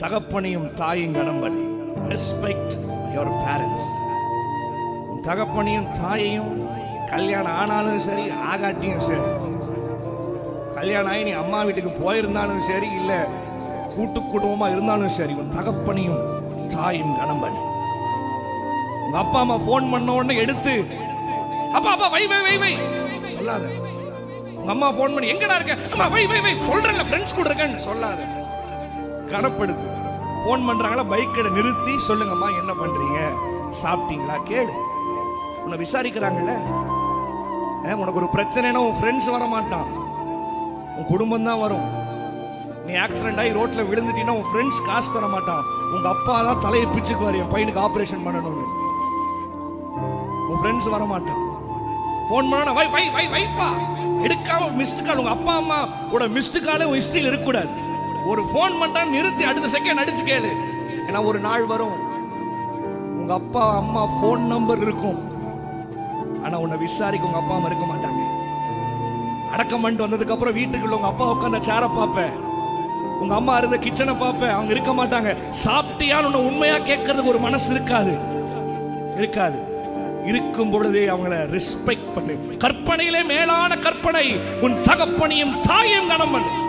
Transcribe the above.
தகப்பனையும் தாயும் கனம் ரெஸ்பெக்ட் யுவர் பேரண்ட்ஸ் உன் தகப்பனையும் தாயையும் கல்யாணம் ஆனாலும் சரி ஆகாட்டியும் சரி. கல்யாணம் ஆகி நீ அம்மா வீட்டுக்கு போயிருந்தாலும் சரி இல்லை கூட்டு குடும்பமாக இருந்தாலும் சரி உன் தகப்பனையும் தாயும் கனம் உங்க அப்பா அம்மா ஃபோன் பண்ண உடனே எடுத்து அப்பா அப்பா வை வை வை வை. சொல்லாத. உங்க அம்மா ஃபோன் பண்ணி எங்கடா இருக்க? அம்மா வை வை வை. சொல்றேன்ல ஃப்ரெண்ட்ஸ் கூட இருக்கேன்னு. சொல்லாத. கனப்படுத்து ஃபோன் பண்றாங்களா? பைக்கை நிறுத்தி சொல்லுங்கம்மா என்ன பண்றீங்க? சாப்பிட்டீங்களா? கேளு. உன்னை விசாரிக்கிறாங்கல்ல? உனக்கு ஒரு பிரச்சனைனா உன் ஃப்ரெண்ட்ஸ் வர மாட்டான் உன் குடும்பம் தான் வரும். நீ ஆக்சிடென்ட் ஆகி ரோட்ல விழுந்துட்டீங்கன்னா உன் ஃப்ரெண்ட்ஸ் காசு தர மாட்டான் உங்க அப்பா தான் தலையை பிச்சுக்குவார் என் பையனுக்கு ஆபரேஷன் பண்ணணும்னு. உன் ஃப்ரெண்ட்ஸ் வர மாட்டான் ஃபோன் பண்ணா வை வை வை வைப்பா. எடுக்காம மிஸ்டு கால் உங்க அப்பா அம்மா கூட மிஸ்டு காலே உன் ஹிஸ்டரியில் இருக்கக்கூடாது. ஒரு ஃபோன் பண்ணா நிறுத்தி அடுத்த செகண்ட் அடிச்சு கேளு. ஏன்னா ஒரு நாள் வரும். உங்க அப்பா அம்மா ஃபோன் நம்பர் இருக்கும். ஆனா உன்னை விசாரிக்க உங்க அப்பா அம்மா இருக்க மாட்டாங்க. அடக்கம் பண்ணிட்டு வந்ததுக்கு அப்புறம் வீட்டுக்குள்ள உங்க அப்பா உட்காந்த சேர பார்ப்பேன். உங்க அம்மா இருந்த கிச்சனை பார்ப்பேன். அவங்க இருக்க மாட்டாங்க. சாப்பிட்டியான்னு உன்னை உண்மையா கேட்கறதுக்கு ஒரு மனசு இருக்காது. இருக்காது. இருக்கும் பொழுதே அவங்கள ரெஸ்பெக்ட் பண்ணு. கற்பனையிலே மேலான கற்பனை. உன் தகப்பனையும் தாயையும் கனம் பண்ணு.